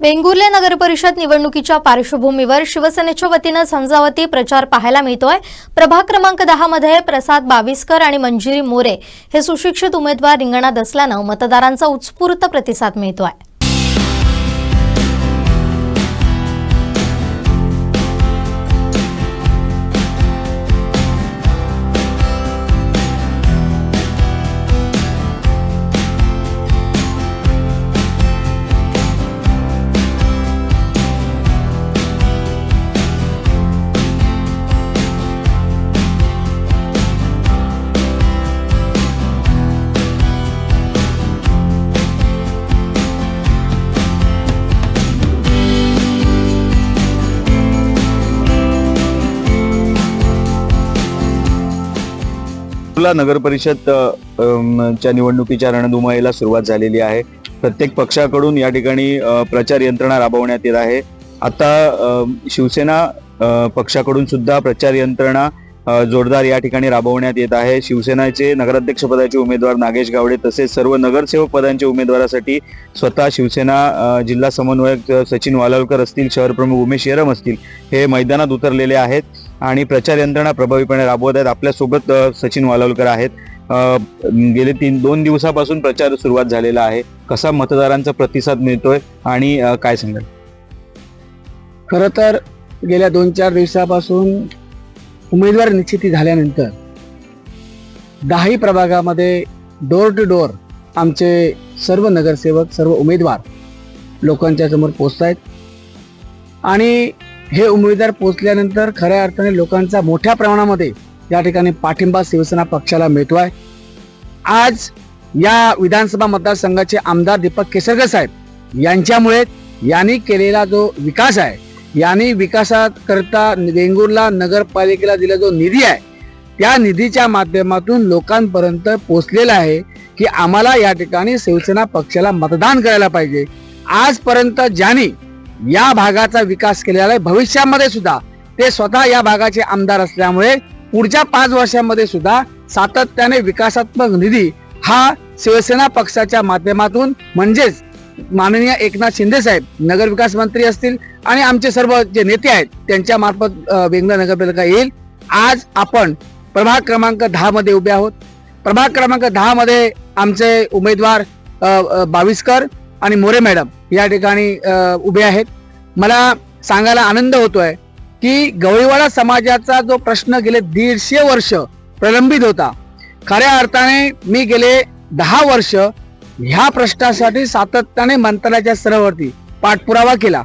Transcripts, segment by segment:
वेंगुर्ले नगरपरिषद निवडणुकीच्या पार्श्वभूमीवर शिवसेनेच्या वतीनं झंझावती प्रचार पाहायला मिळतोय. प्रभाग क्रमांक दहा मध्ये प्रसाद बाविस्कर आणि मंजिरी मोरे हे सुशिक्षित उमेदवार रिंगणात असल्यानं मतदारांचा उत्स्फूर्त प्रतिसाद मिळतोय. अकोला नगर परिषद च्या निवडणुकीच्या रणधुमाळीला सुरुवात झालेली आहे. प्रत्येक पक्षाकडून या ठिकाणी प्रचार यंत्रणा राबवण्यात येत आहे. आता शिवसेना पक्षाकडून सुद्धा प्रचार यंत्रणा जोरदार या ठिकाणी राबवण्यात येत आहे. शिवसेनेचे नगराध्यक्ष पदाचे उमेदवार नागेश गावडे तसेच सर्व नगरसेवक पदांच्या उमेदवारासाठी स्वतः शिवसेना जिल्हा समन्वयक सचिन वालावलकर असतील शहर प्रमुख उमेश येरम असतील हे मैदानात उतरलेले आहेत. आणि प्रचार यंत्रणा प्रभावीपणे राबवत आहेत. आपल्यासोबत सचिन वालवलकर आहेत. गेले तीन दोन दिवसापासून प्रचार सुरुवात झालेला आहे. कसा मतदारांचा प्रतिसाद मिळतोय आणि काय सांगाल? खरं तर गेल्या दोन चार दिवसापासून उमेदवार निश्चिती झाल्यानंतर दहाही प्रभागामध्ये डोर टू डोर आमचे सर्व नगरसेवक सर्व उमेदवार लोकांच्या समोर पोचत आहेत आणि हे उमेदवार पोचल्यानंतर खऱ्या अर्थाने लोकांचा मोठ्या प्रमाणामध्ये या ठिकाणी पाठिंबा शिवसेना पक्षाला मिळतो आहे आज या विधानसभा मतदारसंघाचे आमदार दीपक केसरकर साहेब यांच्यामुळे यांनी केलेला जो विकास आहे यांनी विकासाकरता वेंगुर्ला नगरपालिकेला दिला जो निधी आहे त्या निधीच्या माध्यमातून लोकांपर्यंत पोचलेला आहे की आम्हाला या ठिकाणी शिवसेना पक्षाला मतदान करायला पाहिजे. आजपर्यंत ज्यांनी या भागाचा विकास केलेला आहे. भविष्यामध्ये सुद्धा ते स्वतः या भागाचे आमदार असल्यामुळे पुढच्या पाच वर्षांमध्ये सुद्धा सातत्याने विकासात्मक निधी हा शिवसेना पक्षाच्या माध्यमातून म्हणजेच माननीय एकनाथ शिंदे साहेब नगर विकास मंत्री असतील आणि आमचे सर्व जे नेते आहेत त्यांच्या मार्फत अ, नगरपालिका येईल. आज आपण प्रभाग क्रमांक दहा मध्ये उभे आहोत. प्रभाग क्रमांक दहा मध्ये आमचे उमेदवार बावीसकर बाविस्कर आणि मोरे मॅडम या ठिकाणी उभे आहेत. मला सांगायला आनंद होतोय की गवळीवाडा समाजाचा जो प्रश्न गेले दीडशे वर्ष प्रलंबित होता खऱ्या अर्थाने मी गेले दहा वर्ष ह्या प्रश्नासाठी सातत्याने मंत्रालयाच्या स्तरावरती पाठपुरावा केला.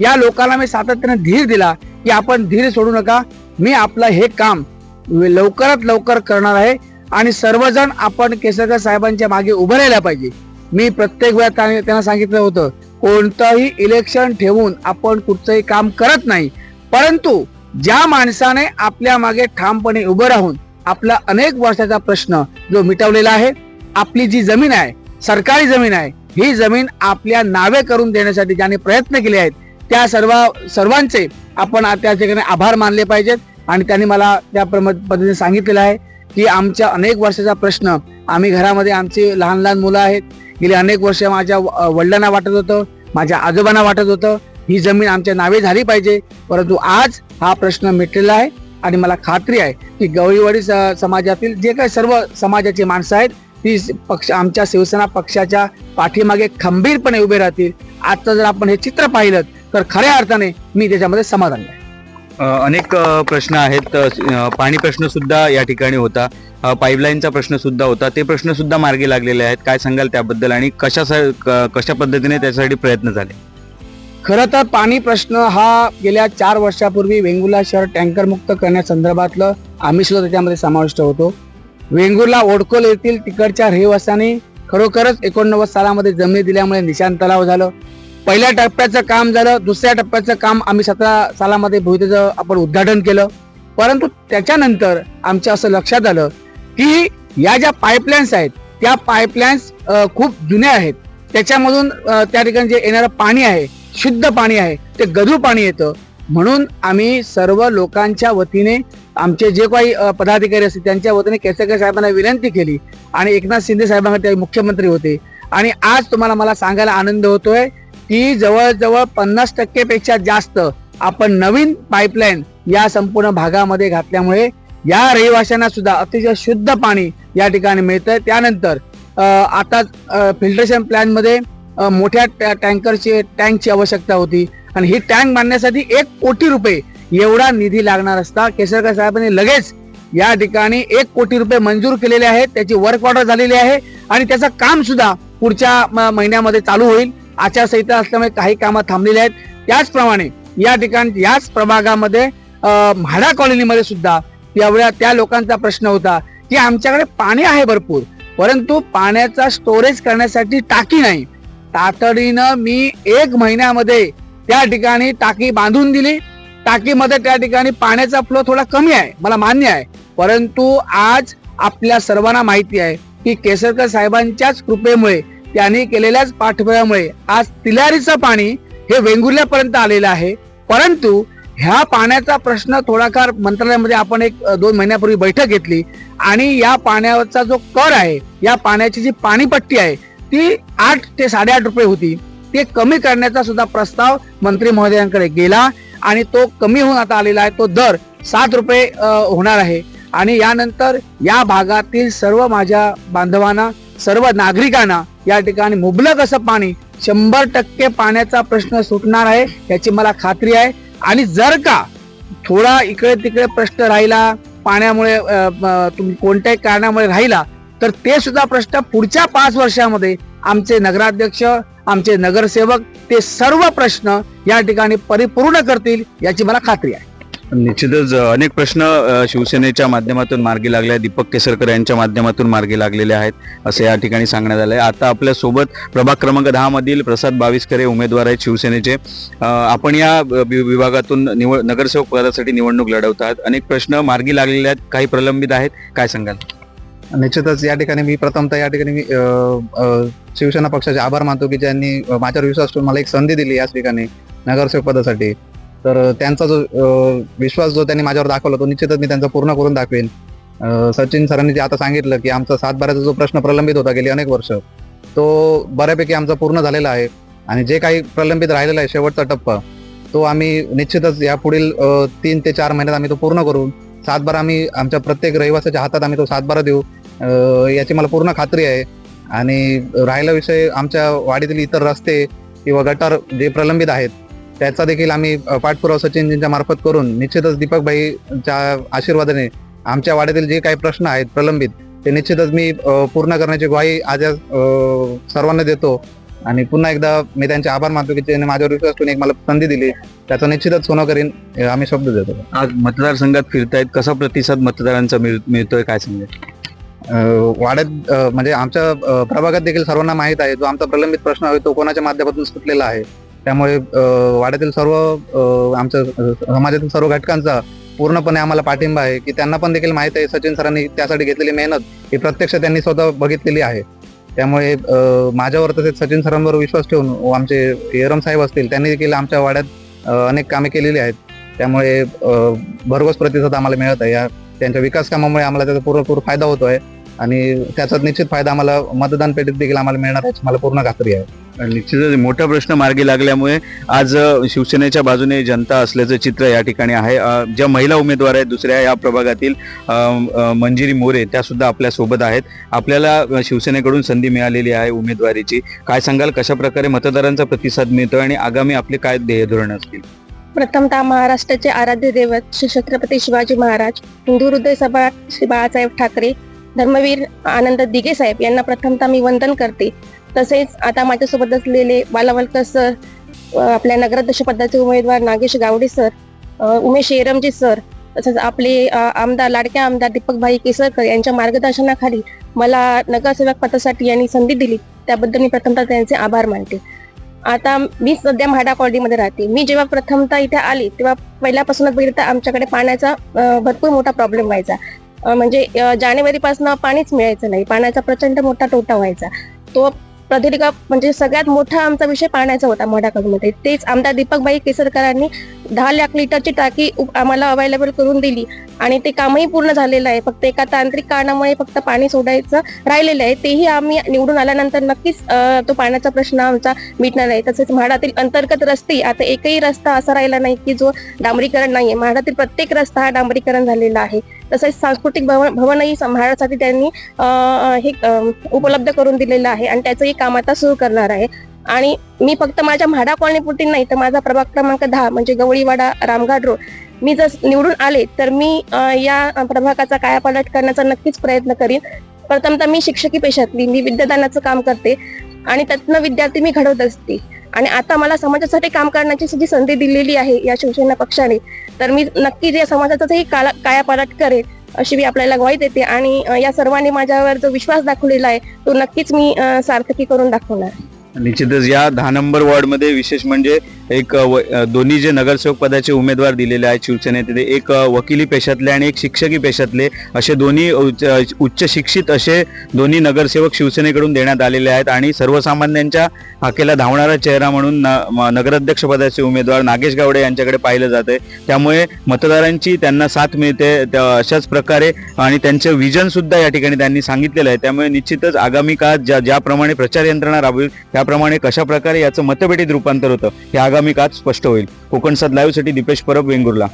या लोकांना मी सातत्याने धीर दिला की आपण धीर सोडू नका. मी आपलं हे काम लवकरात लवकर करणार आहे आणि सर्वजण आपण केसरकर साहेबांच्या मागे उभं राहिला पाहिजे. मी प्रत्येक वेळा त्यांना सांगितलं होतं कोणतंही इलेक्शन ठेवून आपण कुठचंही काम करत नाही परंतु ज्या माणसाने आपल्या मागे ठामपणे उभं राहून आपला अनेक वर्षाचा प्रश्न जो मिटवलेला आहे आपली जी जमीन आहे सरकारी जमीन आहे ही जमीन आपल्या नावे करून देण्यासाठी ज्याने प्रयत्न केले आहेत त्या सर्व सर्वांचे आपण त्या ठिकाणी आभार मानले पाहिजेत. आणि त्यांनी मला त्या प्रम- पद्धतीने सांगितलेलं आहे की आमच्या अनेक वर्षाचा प्रश्न आम्ही घरामध्ये आमची लहान लहान मुलं आहेत गेली अनेक वर्ष माझ्या व- वडिलांना वाटत होतं माझ्या आजोबांना वाटत होतं ही जमीन आमच्या नावे झाली पाहिजे. परंतु आज हा प्रश्न मिटलेला आहे आणि मला खात्री आहे की गवळीवाडी स- समाजातील जे काही सर्व समाजाची माणसं आहेत ती पक्ष आमच्या शिवसेना पक्षाच्या पाठीमागे खंबीरपणे उभे राहतील. आजचं जर आपण हे चित्र पाहिलं तर खऱ्या अर्थाने मी त्याच्यामध्ये समाधान आहे. अनेक प्रश्न आहेत. पाणी प्रश्न सुद्धा या ठिकाणी होता. पाईपलाईनचा प्रश्न सुद्धा होता. ते प्रश्न सुद्धा मार्गी लागलेले आहेत. काय सांगाल त्याबद्दल आणि कशा कशा पद्धतीने त्यासाठी प्रयत्न झाले? खरं तर पाणी प्रश्न हा गेल्या चार वर्षापूर्वी वेंगुर्ला शहर टँकर मुक्त करण्यासंदर्भातलं आम्ही सुद्धा त्याच्यामध्ये समाविष्ट होतो. वेंगुर्ला ओडकोल येथील तिकडच्या रहिवाशांनी खरोखरच एकोणनव्वद सालामध्ये जमिनी दिल्यामुळे निशान तलाव झालं. पहिल्या टप्प्याचं काम झालं दुसऱ्या टप्प्याचं काम आम्ही सतरा सालामध्ये भूमितीचं आपण उद्घाटन केलं. परंतु त्याच्यानंतर आमच्या असं लक्षात आलं की या ज्या पाईपलाईन्स आहेत त्या पाईपलाईन्स खूप जुन्या आहेत. त्याच्यामधून त्या ठिकाणी जे येणारं पाणी आहे शुद्ध पाणी आहे ते गधू पाणी येतं. म्हणून आम्ही सर्व लोकांच्या वतीने आमचे जे काही पदाधिकारी असतील त्यांच्या वतीने केसरकर साहेबांना विनंती केली. आणि एकनाथ शिंदे साहेबांना ते मुख्यमंत्री होते. आणि आज तुम्हाला मला सांगायला आनंद होतोय की जवळजवळ पन्नास टक्केपेक्षा जास्त आपण नवीन पाईपलाईन या संपूर्ण भागामध्ये घातल्यामुळे या रहिवाशांना सुद्धा अतिशय शुद्ध पाणी या ठिकाणी मिळतं त्यानंतर आता फिल्ट्रेशन प्लॅनमध्ये मोठ्या टॅ- टँकरची टँकची आवश्यकता होती. आणि ही टँक बांधण्यासाठी एक कोटी रुपये एवढा निधी लागणार असता. केसरकर साहेबांनी लगेच या ठिकाणी एक कोटी रुपये मंजूर केलेले आहेत. त्याची वर्क ऑर्डर झालेली आहे. आणि त्याचं काम सुद्धा पुढच्या म- महिन्यामध्ये चालू होईल. आचारसंहिता असल्यामुळे काही कामं थांबलेली आहेत. त्याचप्रमाणे या ठिकाणी याच प्रभागामध्ये म्हाडा कॉलनीमध्ये सुद्धा एवढ्या त्या लोकांचा प्रश्न होता की आमच्याकडे पाणी आहे भरपूर परंतु पाण्याचा स्टोरेज करण्यासाठी टाकी नाही. तातडीनं मी एक महिन्यामध्ये त्या ठिकाणी टाकी बांधून दिली. टाकीमध्ये त्या ठिकाणी पाण्याचा फ्लो थोडा कमी आहे मला मान्य आहे. परंतु आज आपल्या सर्वांना माहिती आहे की केसरकर साहेबांच्याच कृपेमुळे त्यांनी केलेल्याच पाठबळामुळे आज तिलारीचं पाणी हे वेंगुर्ल्यापर्यंत आलेलं आहे. परंतु ह्या पाण्याचा प्रश्न थोडाफार मंत्रालयामध्ये आपण एक दोन महिन्यापूर्वी बैठक घेतली आणि या पाण्याचा जो कर आहे या पाण्याची जी पाणीपट्टी आहे ती आठ ते साडेआठ रुपये होती. ते कमी करण्याचा सुद्धा प्रस्ताव मंत्री महोदयांकडे गेला आणि तो कमी होऊन आता आलेला आहे. तो दर सात रुपये होणार आहे. आणि यानंतर या भागातील सर्व माझ्या बांधवांना सर्व नागरिकांना या ठिकाणी मुबलक असं पाणी शंभर टक्के पाण्याचा प्रश्न सुटणार आहे याची मला खात्री आहे. आणि जर का थोडा इकडे तिकडे प्रश्न राहिला पाण्यामुळे तुम्ही कोणत्याही कारणामुळे राहिला तर ते सुद्धा प्रश्न पुढच्या पाच वर्षामध्ये आमचे नगराध्यक्ष आमचे नगरसेवक ते सर्व प्रश्न या ठिकाणी परिपूर्ण करतील याची मला खात्री आहे. निश्चितच अनेक प्रश्न शिवसेनेच्या माध्यमातून मार्गी लागले आहेत. दीपक केसरकर यांच्या माध्यमातून मार्गी लागलेले आहेत असं या ठिकाणी सांगण्यात आलं आहे आता आपल्यासोबत प्रभाग क्रमांक दहामधील प्रसाद बावीसकरे उमेदवार आहेत शिवसेनेचे. आपण या वि- विभागातून निवड नगरसेवक पदासाठी निवडणूक लढवत आहात. अनेक प्रश्न मार्गी लागलेले आहेत काही प्रलंबित आहेत काय सांगाल? निश्चितच या ठिकाणी मी प्रथमतः या ठिकाणी मी शिवसेना पक्षाचे आभार मानतो की ज्यांनी माझ्यावर विश्वास ठेवून मला एक संधी दिली याच ठिकाणी नगरसेवक पदासाठी. तर त्यांचा जो विश्वास जो त्यांनी माझ्यावर दाखवला तो निश्चितच मी त्यांचा पूर्ण करून दाखवेन. सचिन सरांनी जे आता सांगितलं की आमचा सातबाराचा जो प्रश्न प्रलंबित होता गेली अनेक वर्ष तो बऱ्यापैकी आमचा पूर्ण झालेला आहे. आणि जे काही प्रलंबित राहिलेला आहे शेवटचा टप्पा तो आम्ही निश्चितच या पुढील तीन ते चार महिन्यात आम्ही तो पूर्ण करू सातबारा आम्ही आमच्या प्रत्येक रहिवासाच्या हातात आम्ही तो सातबारा देऊ याची मला पूर्ण खात्री आहे. आणि राहिला विषय आमच्या वाडीतील इतर रस्ते किंवा गटार जे प्रलंबित आहेत त्याचा देखील आम्ही पाठपुरावा सचिनजींच्या मार्फत करून निश्चितच दीपकभाईच्या आशीर्वादाने आमच्या वाड्यातील जे काही प्रश्न आहेत प्रलंबित ते निश्चितच मी पूर्ण करण्याची ग्वाही आज सर्वांना देतो. आणि पुन्हा एकदा मी त्यांचे आभार मानतो की त्यांनी माझ्यावर विश्वास ठेवून एक मला संधी दिली. त्याचं निश्चितच सोनं करीन आम्ही शब्द देतो. आज मतदारसंघात फिरतायत कसा प्रतिसाद मतदारांचा मिळ- मिळतोय काय सांगेल? वाड्यात म्हणजे आमच्या प्रभागात देखील सर्वांना माहीत आहे जो आमचा प्रलंबित प्रश्न आहे तो कोणाच्या माध्यमातून सुटलेला आहे? त्यामुळे वाड्यातील सर्व आमच्या समाजातील सर्व घटकांचा पूर्णपणे आम्हाला पाठिंबा आहे की त्यांना पण देखील माहीत आहे. सचिन सरांनी त्यासाठी घेतलेली मेहनत ही प्रत्यक्ष त्यांनी स्वतः बघितलेली आहे. त्यामुळे माझ्यावर तसेच सचिन सरांवर विश्वास ठेवून आमचे येरम साहेब असतील त्यांनी देखील आमच्या वाड्यात अनेक कामे केलेली आहेत. त्यामुळे भरघोस प्रतिसाद आम्हाला मिळत आहे. या त्यांच्या विकास कामामुळे आम्हाला त्याचा पुरेपूर फायदा होतो आहे आणि त्याचा निश्चित फायदा आम्हाला मतदान पेटीत देखील आम्हाला मिळणार याची मला पूर्ण खात्री आहे. निश्चितच मोठा प्रश्न मार्गी लागल्यामुळे आज शिवसेनेच्या बाजूने जनता असल्याचं चित्र या ठिकाणी आहे. ज्या महिला उमेदवार आहेत दुसऱ्या या प्रभागातील मंजिरी मोरे त्या सुद्धा आपल्यासोबत आहेत. आपल्याला शिवसेनेकडून संधी मिळालेली आहे उमेदवारीची. काय सांगाल कशा प्रकारे मतदारांचा प्रतिसाद मिळतोय आणि आगामी आपले काय ध्येय धोरण असतील? प्रथमतः महाराष्ट्राचे आराध्य दैवत श्री छत्रपती शिवाजी महाराज हिंदू हृदय सभा श्री बाळासाहेब ठाकरे धर्मवीर आनंद दिघे साहेब यांना प्रथमतः मी वंदन करते. तसेच आता माझ्यासोबत असलेले बालावलकर सर आपल्या नगराध्यक्ष पदाचे उमेदवार नागेश गावडे सर उमेश येरमजी सर तसंच आपले आमदार लाडक्या आमदार दीपकभाई केसरकर यांच्या मार्गदर्शनाखाली मला नगरसेवक पदासाठी यांनी संधी दिली. त्याबद्दल मी प्रथमतः त्यांचे आभार मानते. आता मी सध्या म्हाडा कॉलनीमध्ये राहते. मी जेव्हा प्रथमतः इथे आली तेव्हा पहिल्यापासूनच बघितलं तर आमच्याकडे पाण्याचा भरपूर मोठा प्रॉब्लेम व्हायचा. म्हणजे जानेवारीपासून पाणीच मिळायचं नाही. पाण्याचा प्रचंड मोठा तोटा व्हायचा. तो प्रदीर्घ म्हणजे सगळ्यात मोठा आमचा विषय पाण्याचा होता मडाकडमध्ये तेच आमदार दीपकबाई केसरकरांनी दहा लाख लिटरची टाकी आम्हाला अवेलेबल करून दिली. आणि ते कामही पूर्ण झालेलं आहे. फक्त एका तांत्रिक कारणामुळे फक्त पाणी सोडायचं राहिलेलं आहे. तेही आम्ही निवडून आल्यानंतर नक्कीच तो पाण्याचा प्रश्न आमचा मिटणार आहे. तसेच म्हाडातील अंतर्गत रस्ते आता एकही रस्ता असा राहिला नाही की जो डांबरीकरण नाहीये. म्हाडातील प्रत्येक रस्ता हा डांबरीकरण झालेला आहे. तसेच सांस्कृतिक भवन भवनही महाराष्ट्रासाठी त्यांनी हे उपलब्ध करून दिलेलं आहे आणि त्याचंही काम आता सुरू करणार आहे. आणि मी फक्त माझ्या म्हाडा कॉलनीपुरती नाही तर माझा प्रभाग क्रमांक दहा म्हणजे गवळीवाडा रामघाट रोड. मी जर निवडून आले तर मी या प्रभागाचा कायापालट करण्याचा नक्कीच प्रयत्न करीन. प्रथमतः मी शिक्षकी पेशातली मी विद्यादानाचं काम करते आणि त्यातनं विद्यार्थी मी घडवत असते. आणि आता मला समाजासाठी काम करण्याची जी संधी दिलेली आहे या शिवसेना पक्षाने तर मी नक्कीच या समाजाचाही काला- कायापालट करेन अशी मी आपल्याला ग्वाही देते. आणि या सर्वांनी माझ्यावर जो विश्वास दाखवलेला आहे तो नक्कीच मी सार्थकी करून दाखवणार. निश्चितच या दहा नंबर वॉर्डमध्ये विशेष म्हणजे एक व- दोन्ही जे नगरसेवक पदाचे उमेदवार दिलेले आहेत शिवसेने तिथे एक वकिली पेशातले आणि एक शिक्षकी पेशातले असे दोन्ही उच्च उच्च शिक्षित असे दोन्ही नगरसेवक शिवसेनेकडून देण्यात आलेले आहेत आणि सर्वसामान्यांच्या हाकेला धावणारा चेहरा म्हणून न- नगराध्यक्ष पदाचे उमेदवार नागेश गावडे यांच्याकडे पाहिलं जाते त्यामुळे मतदारांची त्यांना साथ मिळते अशाच प्रकारे आणि त्यांचं विजनसुद्धा या ठिकाणी त्यांनी सांगितलेलं आहे. त्यामुळे निश्चितच आगामी काळात ज्या ज्याप्रमाणे प्रचार यंत्रणा राबवेल त्याप्रमाणे कशा प्रकारे याचं मतपेटीत रूपांतर होतं हे आगामी काळात स्पष्ट होईल. कोकण लाईव्हसाठी दीपेश परब वेंगुर्ला.